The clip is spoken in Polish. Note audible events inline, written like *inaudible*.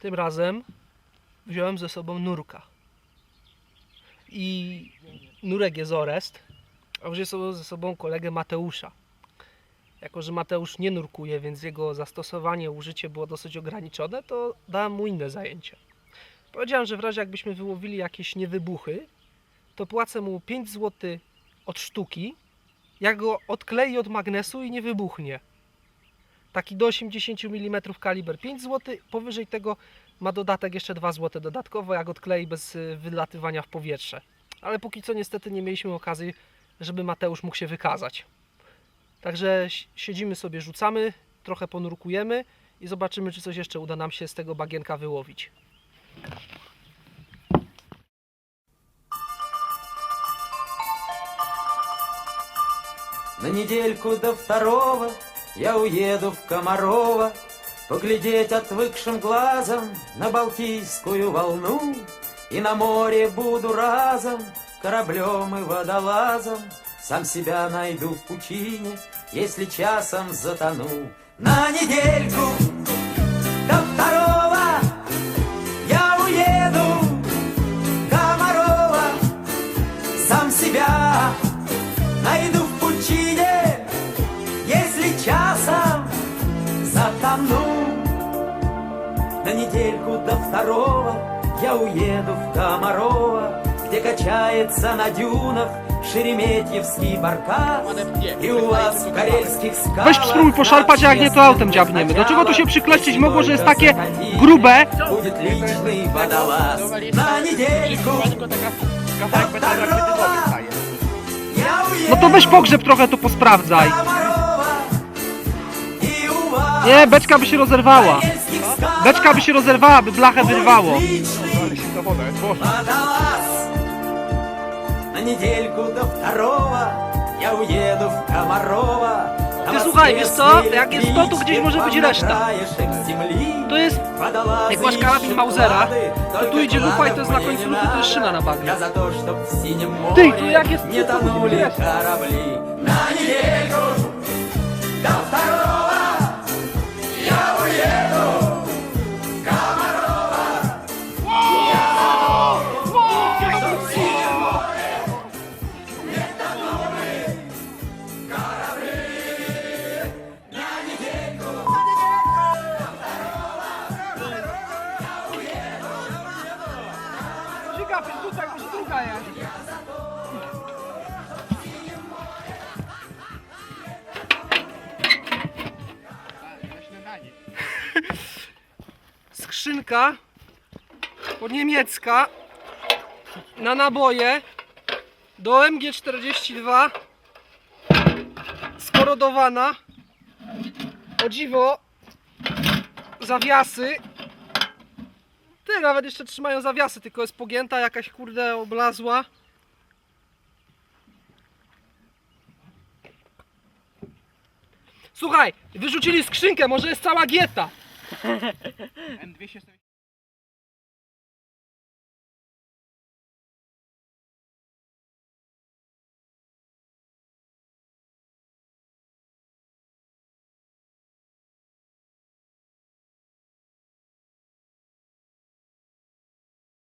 Tym razem wziąłem ze sobą nurka. I nurek jest Orest, a wziąłem ze sobą kolegę Mateusza. Jako, że Mateusz nie nurkuje, więc jego zastosowanie, użycie było dosyć ograniczone, to dałem mu inne zajęcie. Powiedziałem, że w razie jakbyśmy wyłowili jakieś niewybuchy, to płacę mu 5 zł od sztuki, jak go odklei od magnesu i nie wybuchnie. Taki do 80 mm kaliber 5 zł, powyżej tego ma dodatek jeszcze 2 zł dodatkowo, jak odklei bez y, wylatywania w powietrze. Ale póki co niestety nie mieliśmy okazji, żeby Mateusz mógł się wykazać. Także si- siedzimy sobie, rzucamy, trochę ponurkujemy i zobaczymy, czy coś jeszcze uda nam się z tego bagienka wyłowić. На недельку до второго я уеду в Комарова Поглядеть отвыкшим глазом на Балтийскую волну. И на море буду разом кораблем и водолазом. Сам себя найду в пучине, если часом затону. На недельку затону. На недельку до второго я уеду в Комарова, где качается на дюнах Шереметьевский баркас. И у вас в карельских скалах Weź spróbuj poszarpać, a jak nie to autem dziabniemy. Do czego tu się przykleścić mogło, że jest takie grube? Будет личный водолаз на недельку до второго я No to weź уеду pogrzeb trochę to posprawdzaj. Nie, beczka by się rozerwała. в карельских скалах Beczka by się rozerwała, by blachę wyrwało. Отличный водолаз. На недельку до второго я уеду в Комарова. Там Ty słuchaj, wiesz co? воскресный Jak jest to, to gdzieś może być электричеством reszta. на краешек земли. To jest, Водолазы jak masz karabin ищут Mausera, клады, to только tu idzie lufa i to jest na кладов końcu мне lufy, to jest надо. szyna na bagnie. Я за то, чтоб в синем Ty, море tu jak jest не cudo, to тонули wiesz. корабли. Skrzynka niemiecka na naboje do MG42 skorodowana o dziwo zawiasy ty, nawet jeszcze trzymają zawiasy, tylko jest pogięta jakaś kurde oblazła. Słuchaj, wyrzucili skrzynkę, może jest cała gieta. *laughs* and vicious.